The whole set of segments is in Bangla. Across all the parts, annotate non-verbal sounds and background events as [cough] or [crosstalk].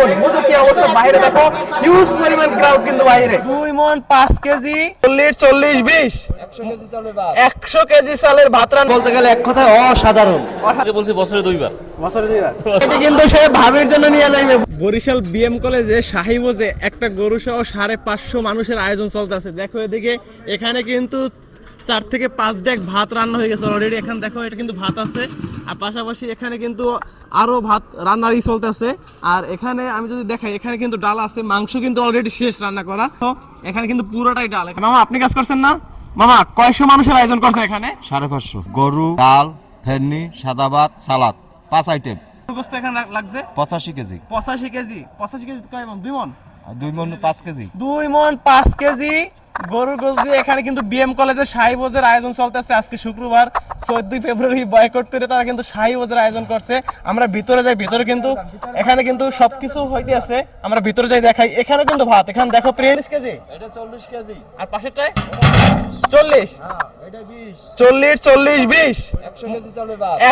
বোন বুঝো কি অবস্থা? বাইরে দেখো হিউজ পরিমাণ ক্রাউড কিন্তু বাইরে। দুই মন পাঁচ কেজি। চল্লিশ চল্লিশ বিশ। একশো কেজি চালের ভাত রান বলতে গেলে এক কথায় অসাধারণ। বলছি বছরে দুইবার। এটা কিন্তু সে ভাবির জন্য নিয়ে যাইবে। বরিশাল বিএম কলেজে সাহিবজে একটা গরু সহ সাড়ে পাঁচশো মানুষের আয়োজন চলতেছে। দেখো এদিকে এখানে কিন্তু চার থেকে পাঁচ ডেক ভাত রান্না হয়ে গেছে অলরেডি এখানে দেখো এটা কিন্তু ভাত আছে। আর পাশাপাশি এখানে কিন্তু আরও ভাত রান্নারই চলতেছে। আর এখানে আমি যদি দেখাই এখানে কিন্তু ডাল আছে মাংস কিন্তু অলরেডি শেষ রান্না করা। তো এখানে কিন্তু পুরোটাই ডাল। মামা আপনি কাজ করছেন না? মামা কয়শো মানুষের আয়োজন করছেন এখানে? সাড়ে পাঁচশো। গরু ডাল ফেরনি সাদা ভাত সালাদ পাঁচ আইটেম গোস্ত এখানে লাগছে? পঁচাশি কেজি। পঁচাশি কেজি? পঁচাশি কেজি কয় মন? দুই মন? দুই মন পাঁচ কেজি। দুই মন পাঁচ কেজি। গরুর গোস দিয়ে এখানে কিন্তু বিএম কলেজে সাহিবোজের আয়োজন চলতেছে। আজকে শুক্রবার চোদ্দই ফেব্রুয়ারি বয়কট করে তারা কিন্তু সাহিবোজের আয়োজন করছে। আমরা ভিতরে যাই ভিতরে কিন্তু এখানে কিন্তু সবকিছু হইতে আছে। আমরা ভিতরে যাই দেখাই। এখানে কিন্তু ভাত। এখানে দেখো প্রিন্স কেজি। এটা চল্লিশ কেজি। আর পাশেরটায়? চল্লিশ। চল্লিশ চল্লিশ বিশ। একশো কেজি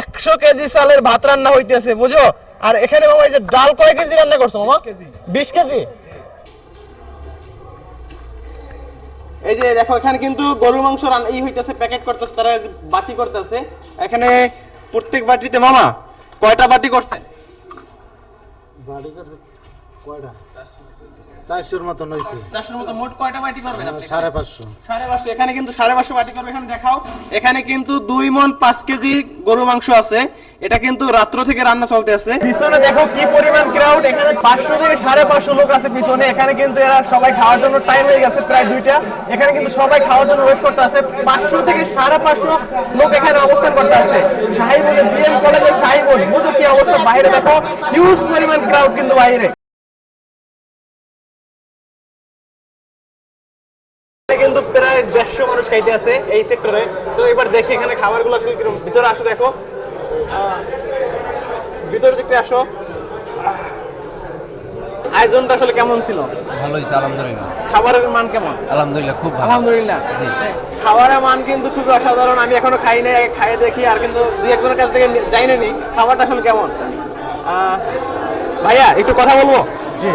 একশো কেজি চালের ভাত রান্না হইতেছে বুঝো? আর এখানে মামা এই যে ডাল কয় কেজি রান্না করছ মামা? বিশ কেজি? এই যে দেখো, এখানে কিন্তু গরুর মাংস রান্না ই হইতেছে প্যাকেট করতেছে, তারা বাটি করতেছে। এখানে প্রত্যেক বাটিতে মামা, কয়টা বাটি করছেন বাটি করছে কয়টা? চারশোর মতন হয়েছে চারশোর মতো মোট কয়টা বাটি করবেন আপনি সাড়ে পাঁচশো। সাড়ে পাঁচশো। এখানে কিন্তু সাড়ে পাঁচশো বাটি করবে এখানে দেখাও। এখানে কিন্তু দুই মন পাঁচ কেজি গরু মাংস আছে। এটা কিন্তু রাত্র থেকে রান্না চলতে আছে। পিছনে দেখো কি পরিমাণ ক্রাউড এখানে পাঁচশো থেকে সাড়ে পাঁচশো লোক আছে পিছনে। এখানে কিন্তু এরা সবাই খাওয়ার জন্য টাইম হয়ে গেছে প্রায় দুইটা। এখানে কিন্তু সবাই খাওয়ার জন্য ওয়েট করতে আছে। পাঁচশো থেকে সাড়ে পাঁচশো লোক এখানে অবস্থান করতে আছে। সাহিবুল বিএম কলেজের সাহিবুল বুঝো কি অবস্থা? বাইরে দেখো হিউজ পরিমাণ ক্রাউড কিন্তু বাইরে। খাইতে আছে এই সেক্টরে তো এবার দেখি এখানে খাবারগুলো আসলে কীরকম ভিতরে আসো দেখো। আহ, ভিতরের দিকে আসো। আয়োজনটা আসলে কেমন ছিল? ভালো হয়েছে আলহামদুলিল্লাহ। খাবারের মান কেমন? আলহামদুলিল্লাহ খুব ভালো। আলহামদুলিল্লাহ। জি। খাবারের মান কিন্তু খুবই অসাধারণ। আমি এখনও খাই নাই খাই দেখি আর কিন্তু দুই একজনের কাছ থেকে নি- জানি না নি খাবারটা আসলে কেমন? আহ, ভাইয়া একটু কথা বলব? জি।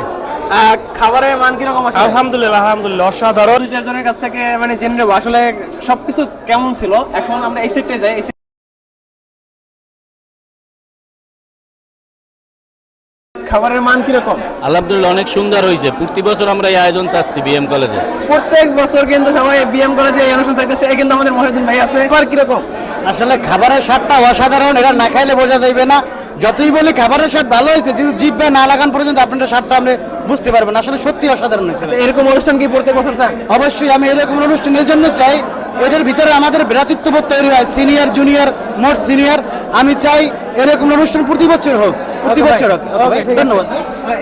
আহ, খাবারের মান কীরকম আছে আলহামদুলিল্লাহ আলহামদুলিল্লাহ অসাধারণ। দুই চারজনের কাছ থেকে মানে জেনে নেব আসলে সবকিছু কেমন ছিল? এখন আমরা এই সেক্টরে যাই খাবারের মান কীরকম? আলহামদুলিল্লাহ অনেক সুন্দর হয়েছে প্রতি বছর আমরা এই আয়োজন চাচ্ছি বিএম কলেজে প্রত্যেক বছর কিন্তু সবাই বিএম কলেজে এই অনুষ্ঠান চাইতেছে। এই কিন্তু আমাদের মহিউদ্দিন ভাই আছে। এবার কীরকম? আসলে খাবারের স্বাদটা অসাধারণ এটা না খাইলে বোঝা যাইবে না। যতই বলি খাবারের স্বাদ ভালো হয়েছে কিন্তু জিভে না লাগান পর্যন্ত আপনার স্বাদটা আপনি বুঝতে পারবেন আসলে সত্যি অসাধারণ হয়েছে। এরকম অনুষ্ঠান কি প্রত্যেক বছর চান অবশ্যই আমি এরকম অনুষ্ঠানের জন্য চাই এটার ভিতরে আমাদের ভ্রাতৃত্ববোধ তৈরি হয় সিনিয়র জুনিয়র মোট সিনিয়র আমি চাই এরকম অনুষ্ঠান প্রতি বছর হোক প্রতি বছর হোক। ধন্যবাদ।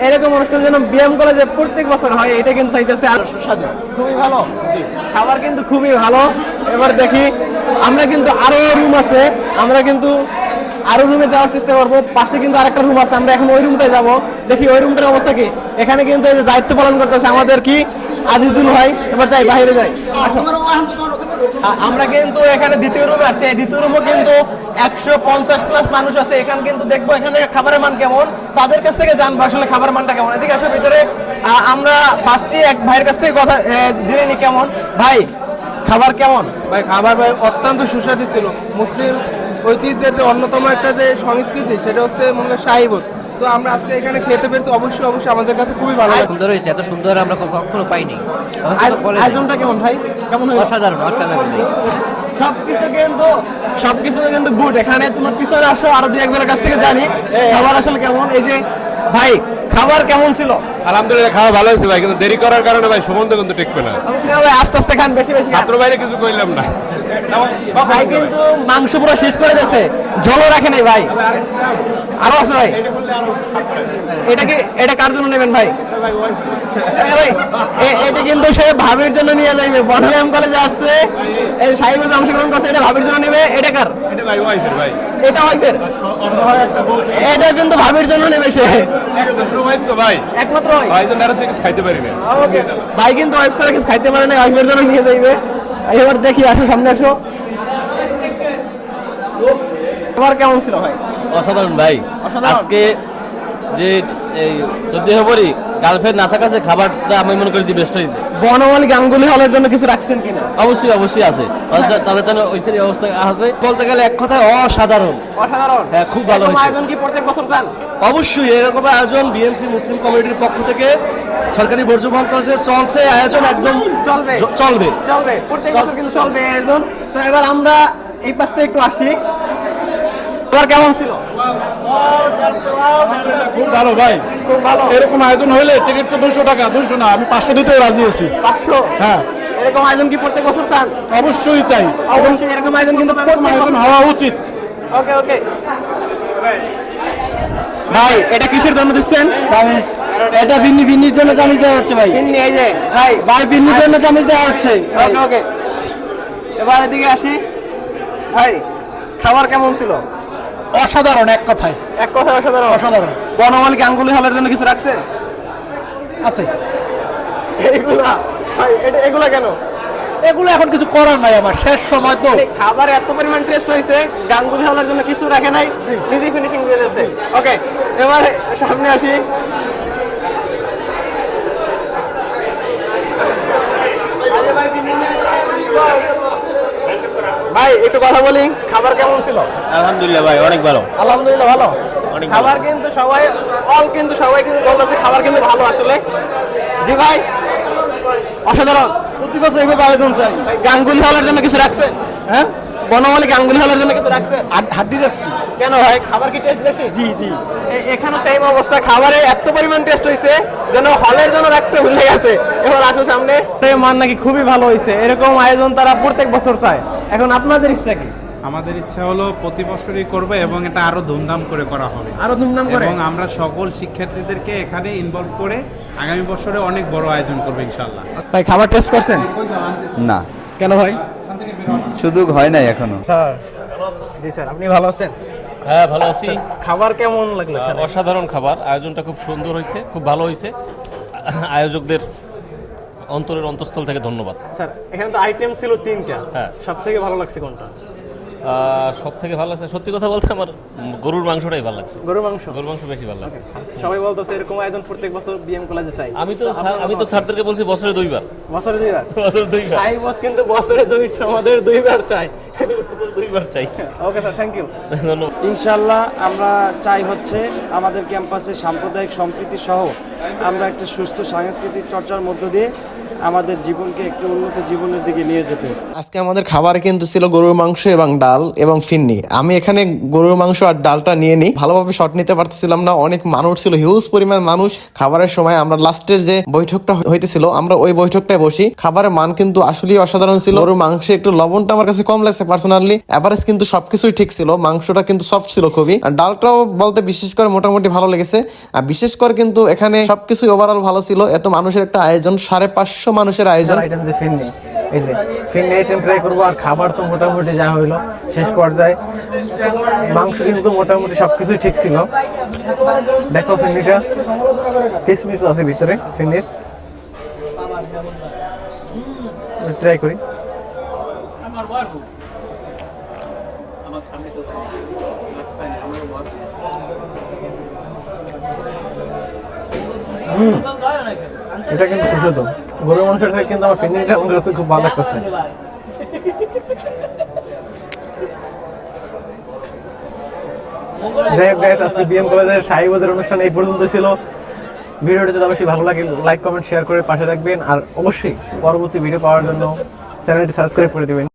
এরকম অনুষ্ঠান যেন বিএম কলেজে প্রত্যেক বছর হয় এটা কিন্তু চাইতেছে সাধু খুবই ভালো। খাবার কিন্তু খুবই ভালো। এবার দেখি আমরা কিন্তু আরও রুম আছে আমরা কিন্তু আরও রুমে যাওয়ার চেষ্টা করব। পাশে কিন্তু আরেকটা রুম আছে, আমরা এখন ওই রুমটায় যাব। দেখি ওই রুমটার অবস্থা কি? এখানে কিন্তু দায়িত্ব পালন করতেছে আমাদের কি? আজিজুল ভাই, এবার যাই, বাইরে যাই আমরা কিন্তু এখানে দ্বিতীয় রুমে আছি। দ্বিতীয় রুমও কিন্তু একশো পঞ্চাশ প্লাস মানুষ আছে। এখানে কিন্তু দেখব এখানে খাবারের মান কেমন। তাদের কাছ থেকে জানব আসলে খাবার মানটা কেমন। এদিকে আসো ভিতরে। আমরা ফার্স্টে এক ভাইয়ের কাছ থেকে কথা জেনে নি কেমন। ভাই, খাবার কেমন? ভাই, খাবার ভাই অত্যন্ত সুস্বাদু ছিল। মুসলিম ঐতিহ্যের যে অন্যতম একটা যে সংস্কৃতি সেটা হচ্ছে মনে হয় তো আমরা আজকে এখানে খেতে পেরেছি অবশ্যই অবশ্যই আমাদের কাছে খুবই ভালো সুন্দর হয়েছে এত সুন্দর আমরা কখনো পাইনি। আয়োজনটা কেমন ভাই? কেমন অসাধারণ অসাধারণ সবকিছু কিন্তু সবকিছু কিন্তু গুড এখানে তোমার পিছনে আসো আরও দুই একজনের কাছ থেকে জানি খাবার আসলে কেমন? এই যে ভাই খাবার কেমন ছিল? আলহামদুলিল্লাহ খাওয়া ভালো হয়েছে ভাই কিন্তু দেরি করার কারণে ভাই সুমন্ত কিন্তু টিকবে না। আস্তে আস্তে খান বেশি বেশি। ছাত্র বাইরে কিছু কইলাম না। ভাই কিন্তু মাংস পুরো শেষ করে দিয়েছে। জলও রাখে নাই ভাই। আরও আছে ভাই। এটা কি এটা কার জন্য নেবেন ভাই? এটা কিন্তু সে ভাবির জন্য নিয়ে যাইবে। বনরাম কলেজে আসছে এই সাহিবাজ অংশগ্রহণ করছে এটা ভাবির জন্য নেবে। এটা কার? এটা ভাই ওয়াইফের ভাই। এটা ওয়াইফের এটা কিন্তু ভাবির জন্য নেবে সে। ওয়াইফ তো ভাই। একমাত্র ভাই তো নারা কিছু খাইতে পারি না ওকে। ভাই কিন্তু ওয়াইফ ছাড়া কিছু খাইতে পারে না ওয়াইফের জন্য নিয়ে যাইবে। এবার দেখি আসো সামনে আসো। তোমার কেমন ছিল ভাই? অসাধারণ ভাই। অসাধারণ। আজকে যে এই যদি বলি গার্লফ্রেন্ড না থাকাছে খাবারটা আমি মনে করি বেস্ট হয়েছে বনমালী গাঙ্গুলি হলের জন্য কিছু রাখছেন কিনা? অবশ্যই অবশ্যই আছে। তাদের- জন্য ওই সেই অবস্থা আছে। বলতে গেলে এক কথায় অসাধারণ। অসাধারণ। হ্যাঁ খুব ভালো এরকম হয়েছে। আয়োজন কি প্রত্যেক বছর চান? অবশ্যই এরকম আয়োজন বিএমসি মুসলিম কমিটির পক্ষ থেকে সরকারি বর্জ্য বহন কলেজে চলছে আয়োজন একদম চলবে। চলবে। চলবে। প্রত্যেক বছর কিন্তু চলবে আয়োজন। তো এবার আমরা এই পাশটা একটু আসি। এবার কেমন ছিল? খুব ভালো ভাই। খুব ভালো এরকম আয়োজন হইলে টিকিট তো দুশো টাকা দুশো না আমি পাঁচশো দিতেও রাজি আছি। পাঁচশো? হ্যাঁ। এরকম আয়োজন কি প্রত্যেক বছর চান? অবশ্যই চাই। অবশ্যই এরকম আয়োজন কিন্তু আয়োজন হওয়া উচিত। ওকে ওকে। ভাই এটা কিসের জন্য দিচ্ছেন? চামিজ এটা ভিন্নি ভিন্নির জন্য চামিজ দেওয়া হচ্ছে ভাই। তিন্নি এই যে ভাই। ভাই ভিন্নির জন্য চামিজ দেওয়া হচ্ছে। ওকে ওকে। এবার এদিকে আসি। ভাই খাবার কেমন ছিল? অসাধারণ এক কথায়। এক কথায় অসাধারণ। অসাধারণ। বনমালী গাঙ্গুলি হলের জন্য কিছু রাখছেন আছে। এইগুলা? ভাই এটা এগুলা কেন? এগুলো এখন কিছু করার নাই আমার শেষ সময় তো। খাবার এত পরিমাণ টেস্ট হয়েছে গাঙ্গুলি হওয়ার জন্য কিছু রাখে নাই নিজে ফিনিশিং দিয়ে দিয়েছে। ওকে এবার সামনে আসি। ভাই একটু কথা বলি। খাবার কেমন ছিল? আলহামদুলিল্লাহ ভাই অনেক ভালো। আলহামদুলিল্লাহ ভালো। খাবার কিন্তু সবাই অল কিন্তু সবাই কিন্তু বলতেছে খাবার কিন্তু ভালো আসলে। জি ভাই অসাধারণ। প্রতি বছর এইভাবে আয়োজন চাই। গাঙ্গুলি হওয়ার জন্য কিছু রাখছেন? হ্যাঁ? বনমালী গাঙ্গুলি হওয়ার জন্য কিছু রাখছেন? হাড্ডি রাখছি। কেন ভাই খাবার কি টেস্ট বেশি? জি জি। এখানে সেম অবস্থা খাবারে এত পরিমাণ টেস্ট হয়েছে যেন হলের জন্য রাখতে ভুলে গেছে। এবার আসো সামনে। মান নাকি খুবই ভালো হয়েছে এরকম আয়োজন তারা প্রত্যেক বছর চায়। এখন আপনাদের ইচ্ছা কি? আমাদের ইচ্ছা হলো প্রতি বছরই করবে এবং এটা আরও ধুমধাম করে করা হবে। আরও ধুমধাম করে? এবং আমরা সকল শিক্ষার্থীদেরকে এখানে ইনভলভ করে আগামী বছরে অনেক বড় আয়োজন করবে ইনশাল্লাহ ভাই খাবার টেস্ট করছেন? না। কেন ভাই? সুযোগ হয় নাই এখনও। স্যার। জি স্যার আপনি ভালো আছেন? হ্যাঁ ভালো আছি। খাবার কেমন লাগল অসাধারণ খাবার। আয়োজনটা খুব সুন্দর হয়েছে খুব ভালো হয়েছে। [laughs] আয়োজকদের অন্তরের অন্তঃস্থল থেকে ধন্যবাদ। স্যার এখানে তো আইটেম ছিল তিনটা। হ্যাঁ। সব থেকে ভালো লাগছে কোনটা? সব থেকে ভালো লাগছে সত্যি কথা বলতে আমার গরুর মাংসটাই ভালো লাগছে। গরু মাংস? গরুর মাংস বেশি ভালো লাগছে। সবাই বলতেছে এরকম আয়োজন প্রত্যেক বছর বিএম কলেজে চাই। আমি তো আমি তো স্যারদেরকে বলছি বছরে দুইবার। বছরে দুইবার? বছরে দুইবার। আই বস কিন্তু বছরে জমির আমাদের দুইবার চাই। দুইবার চাই। ওকে স্যার থ্যাংক ইউ ধন্যবাদ। ইনশাল্লাহ আমরা চাই হচ্ছে আমাদের ক্যাম্পাসে সাম্প্রদায়িক সম্প্রীতি সহ আমরা একটা সুস্থ সাংস্কৃতিক চর্চার মধ্য দিয়ে আমাদের জীবনকে একটু উন্নত জীবনের দিকে নিয়ে যেতে। আজকে আমাদের খাবার কিন্তু ছিল গরুর মাংস এবং ডাল। এবং ফিন্নি। আমি এখানে গরুর মাংস আর ডালটা নিয়ে নিই। ভালোভাবে শট নিতে পারতেছিলাম না। অনেক মানুষ ছিল হিউজ পরিমাণ মানুষ। খাবারের সময় আমরা লাস্টের যে বৈঠকটা হইতেছিল, আমরা ওই বৈঠকটায় বসি। খাবারের মান কিন্তু আসলেই অসাধারণ ছিল। গরুর মাংসে একটু লবণটা আমার কাছে কম লাগছে পার্সোনালি এভারেজ কিন্তু সবকিছুই ঠিক ছিল। মাংসটা কিন্তু সফট ছিল খুবই। আর ডালটাও বলতে বিশেষ করে মোটামুটি ভালো লেগেছে। আর বিশেষ করে কিন্তু এখানে সবকিছুই ওভারঅল ভালো ছিল। এত মানুষের একটা আয়োজন, সাড়ে পাঁচশো মানুষের আয়োজন। এই যে ফিন্নি আইটেম ট্রাই করব আর খাবার তো মোটামুটি যা হইল শেষ পর্যায়ে। মাংস কিন্তু মোটামুটি সবকিছুই ঠিক ছিল। দেখো ফিন্নিটা কিসমিস আছে ভিতরে ফিন্নির ট্রাই করি। হুম, এটা কিন্তু সুস্বাদু। গরুর মাংসের থেকে কিন্তু আমার ফিন্নিটা আমার কাছে খুব ভালো লাগতেছে। যাই হোক guys, আজকে বিএম কলেজের সাহিবাজার অনুষ্ঠান এই পর্যন্ত ছিল। ভিডিওটি যদি অবশ্যই ভালো লাগে লাইক কমেন্ট শেয়ার করে পাশে থাকবেন। আর অবশ্যই পরবর্তী ভিডিও পাওয়ার জন্য চ্যানেলটি সাবস্ক্রাইব করে দিবেন।